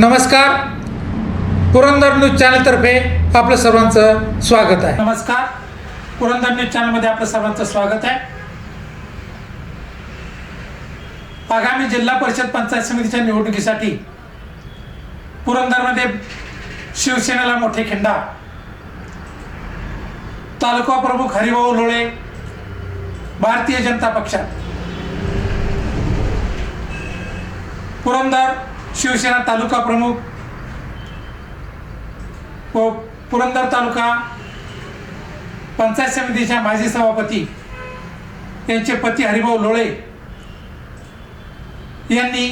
नमस्कार. पुरंदर न्यूज चॅनलतर्फे आपलं सर्वांचं स्वागत आहे. नमस्कार. पुरंदर न्यूज चॅनलमध्ये आपलं सर्वांचं स्वागत आहे. आगामी जिल्हा परिषद पंचायत समितीच्या निवडणुकीसाठी पुरंदरमध्ये शिवसेनेला मोठे खिंडा तालुका प्रमुख हरिभाऊ लोळे भारतीय जनता पक्षात. पुरंदर शिवसेना तालुका प्रमुख व पुरंदर तालुका पंचायत समितीच्या माजी सभापती यांचे पती हरिभाऊ लोळे यांनी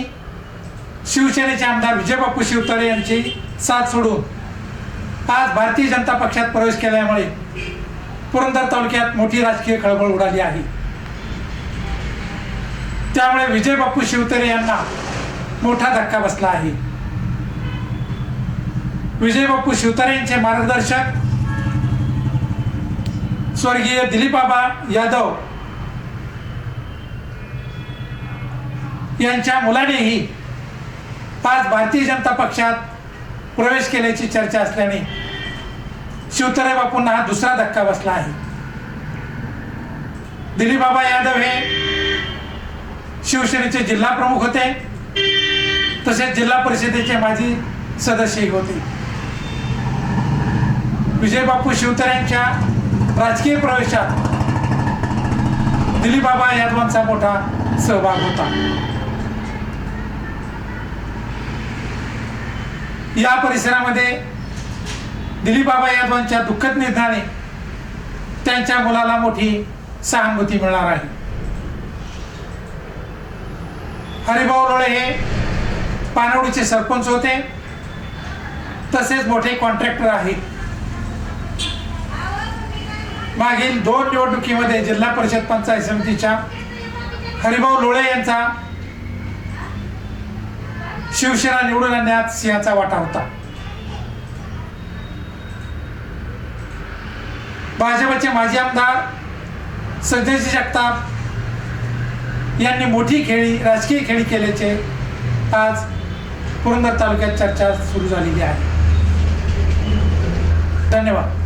शिवसेनेचे आमदार विजयबापू शिवतळे यांची साथ सोडून आज भारतीय जनता पक्षात प्रवेश केल्यामुळे पुरंदर तालुक्यात मोठी राजकीय खळबळ उडाली आहे. त्यामुळे विजयबापू शिवतरे यांना मोठा धक्का बसला आहे. विजयबापू शिवतारे यांचे मार्गदर्शक स्वर्गीय दिलीपबाबा यादव यांच्या मुलानेही आज भारतीय जनता पक्षात प्रवेश केल्याची चर्चा असल्याने शिवतरे बापूंना हा दुसरा धक्का बसला आहे. दिलीपबाबा यादव हे शिवसेनेचे जिल्हा प्रमुख होते. तसेच जिल्हा परिषदेचे माजी सदस्यही होते. विजयबापू शिवतर यांच्या राजकीय प्रवेशात दिलीपबाबा यादवांचा मोठा सहभाग होता. या परिसरामध्ये दिलीपबाबा यादवांच्या दुःखद निधनाने त्यांच्या मुलाला मोठी सहानुभूती मिळणार आहे. हरिभाऊ लोळे हे पानवडीचे सरपंच होते. तसेच मोठे कॉन्ट्रॅक्टर आहेत. मागील दोन निवडणुकीमध्ये जिल्हा परिषद पंचायत समितीच्या हरिभाऊ लोळे यांचा शिवसेना निवडून आणण्यात सिंहाचा वाटा होता. भाजपचे माजी आमदार संजयजी जगताप यांनी मोठी खेळी राजकीय खेळी केल्याचे आज पुरंदर तालुक्यात चर्चा सुरू झालेली आहे. धन्यवाद.